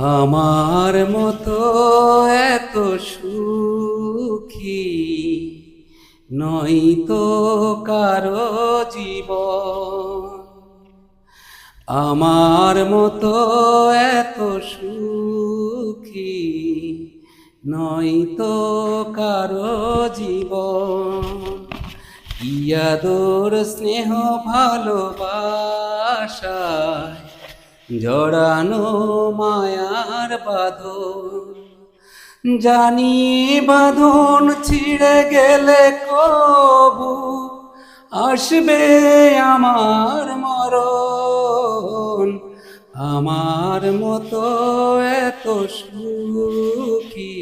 আমার মতো এত সুখী নই তো কারও জীব আমার মতো এত সুখী নই তো কারও জীবন। ইয়াদোর স্নেহ ভালোবাসায় জড়ানো মায়ার বাঁধন। জানি বাঁধন ছিঁড়ে গেলে কবু আসবে আমার মরণ। আমার মতো এত সুখী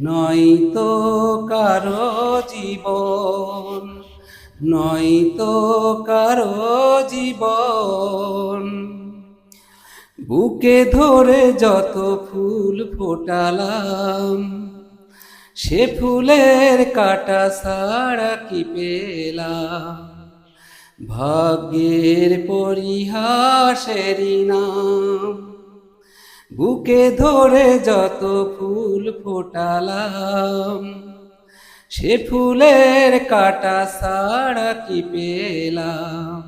নয়তো কারও জীবন নয়তো কারও জীবন। বুকে ধরে যত ফুল ফোটালাম, সে ফুলের কাটা সারা কি পেলাম? ভাগ্যের পরিহাসেরই নাম, বুকে ধরে যত ফুল ফোটালাম, সে ফুলের কাটা সারা কি পেলাম?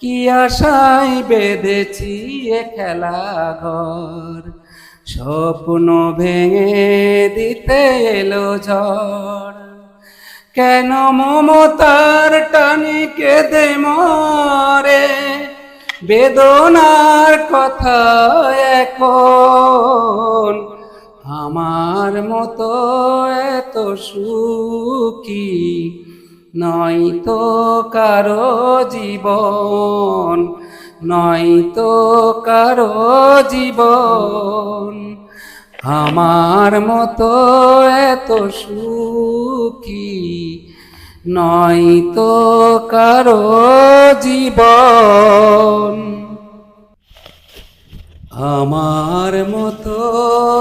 কি আশায় বেঁধেছি এ খেলা ঘর? স্বপ্ন ভেঙে দিতে এলো ঝড়। কেন মমতার টানে কেঁদে মরে? বেদনার কথা এখন আমার মতো এত সুখী নয়তো কারও জীবন নয় তো কারও জীবন। আমার মতো এত সুখী নয় তো কারও জীবন। আমার মতো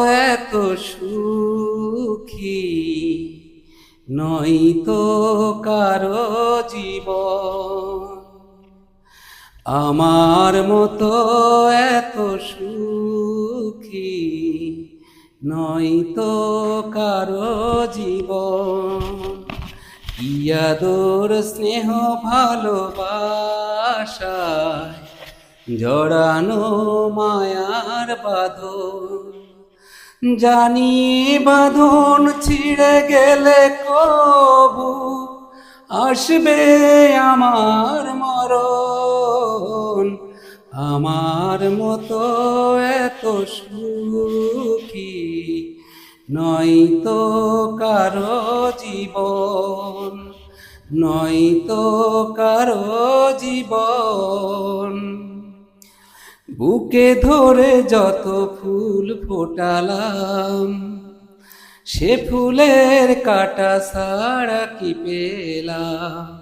এত সুখী নয়তো কারও জীব আমার মতো এত সুখী নই নয়তো কারও জীবন। ইয়াদোর স্নেহ ভালোবাসায় জড়ানো মায়ার বাঁধন। জানি বাঁধন ছিঁড়ে গেলে কবু আসবে আমার মরণ। আমার মতো এত সুখী নয়তো কারও জীবন নয়তো কারও জীবন। বুকে ধরে যত ফুল ফোটালাম সে ফুলের কাটা সারা কি পেলাম?